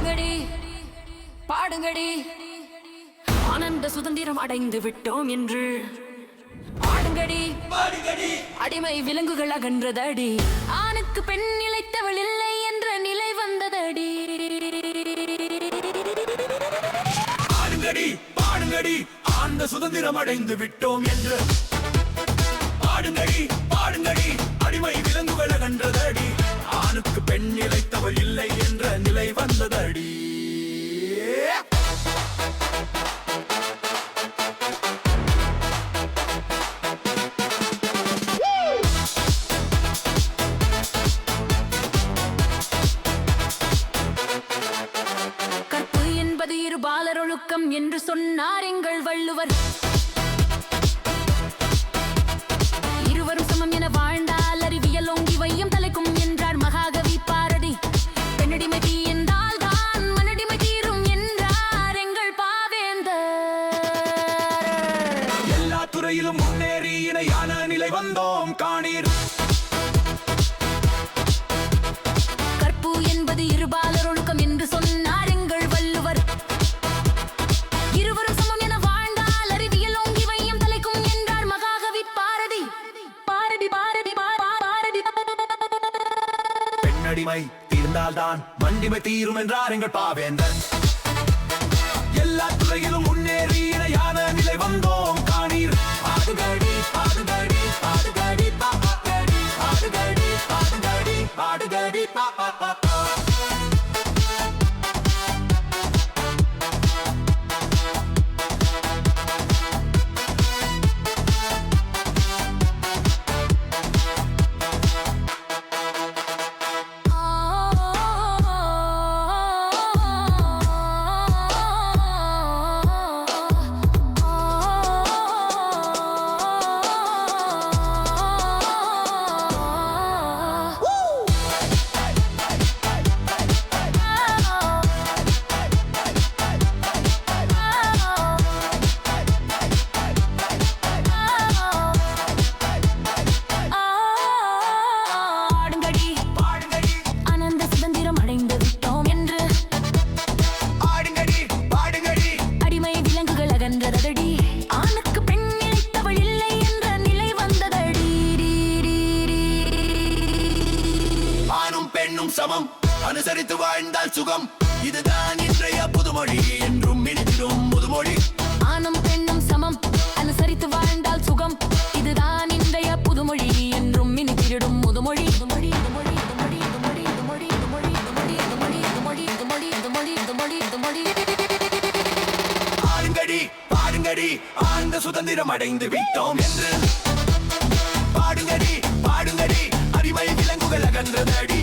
பாடுங்கடி பாடுங்கடி. ஆனந்த சுதந்திரம் அடைந்து விட்டோம் என்று பாடுங்கடி அடிமை விலங்குகள் அகன்றதடி. ஆணுக்கு பெண் இழைத்தவள் இல்லை என்ற நிலை வந்ததடி. பாடுங்கடி பாடுங்கடி. ஆனந்த சுதந்திரம் அடைந்து விட்டோம் என்று பாடுங்கடி என்று சொன்னார் எங்கள் வள்ளுவர். இருவரும் சமம் என வாழ்ந்தால் அறிவியல் ஓங்கி வையம் தலைக்கும் என்றார் மகாகவி பாரதி. பெண்ணடிமை தீ என்றால் தான் மனடிமை தீரும் என்றார் எங்கள் பாவேந்தர். எல்லா துறையிலும் முன்னேறி இணையான நிலை வந்தோம் காணீர். கற்பு என்பது இருபாலர் பெண்ணடிமை தீர்ந்தால்தான் மண்டிமை தீரும் என்றார் எங்கள் பாவேந்தன். சமம். அனுசரித்து வாழ்ந்தால் சுகம். இதுதான் இன்றைய புதுமொழி என்றும் சுதந்திரம் அடைந்து விட்டோம் என்று. பாடுங்கடி பாடுங்கடி அறிவை விலங்குகள் அகன்றதடி.